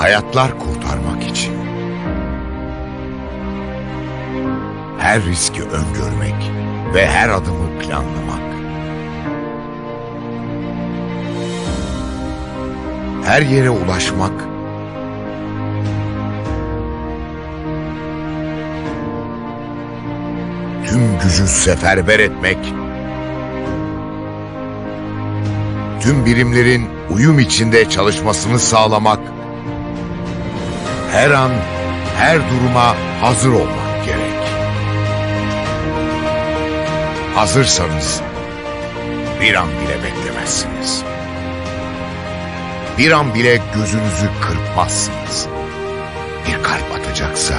hayatlar kurtarmak için. Her riski öngörmek ve her adımı planlamak. Her yere ulaşmak tüm gücü seferber etmek, tüm birimlerin uyum içinde çalışmasını sağlamak, her an, her duruma hazır olmak gerek. Hazırsanız bir an bile beklemezsiniz. Bir an bile gözünüzü kırpmazsınız. Bir kalp atacaksa,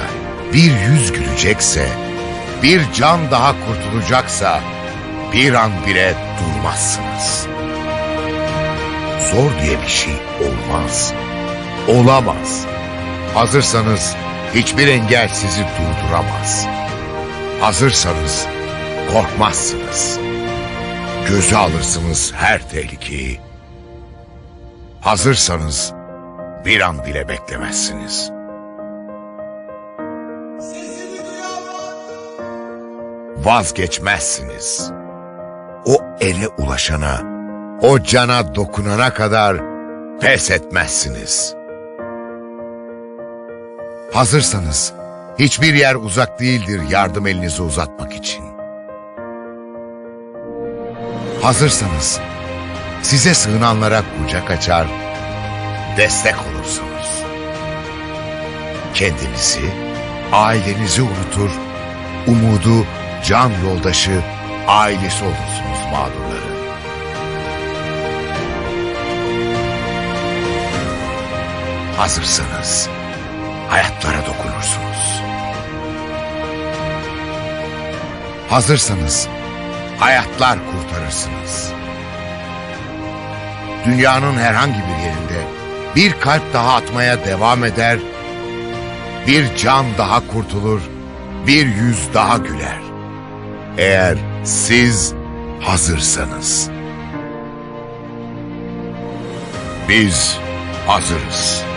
bir yüz gülecekse, bir can daha kurtulacaksa bir an bile durmazsınız. Zor diye bir şey olmaz. Olamaz. Hazırsanız hiçbir engel sizi durduramaz. Hazırsanız korkmazsınız. Göze alırsınız her tehlikeyi. Hazırsanız bir an bile beklemezsiniz. Vazgeçmezsiniz. O ele ulaşana, o cana dokunana kadar pes etmezsiniz. Hazırsanız hiçbir yer uzak değildir yardım elinizi uzatmak için. Hazırsanız size sığınanlara kucak açar, destek olursunuz. Kendinizi, ailenizi unutur, umudu, can yoldaşı, ailesi olursunuz mağdurların. Hazırsanız hayatlara dokunursunuz. Hazırsanız hayatlar kurtarırsınız. Dünyanın herhangi bir yerinde bir kalp daha atmaya devam eder, bir can daha kurtulur, bir yüz daha güler. Eğer siz hazırsanız. Biz hazırız.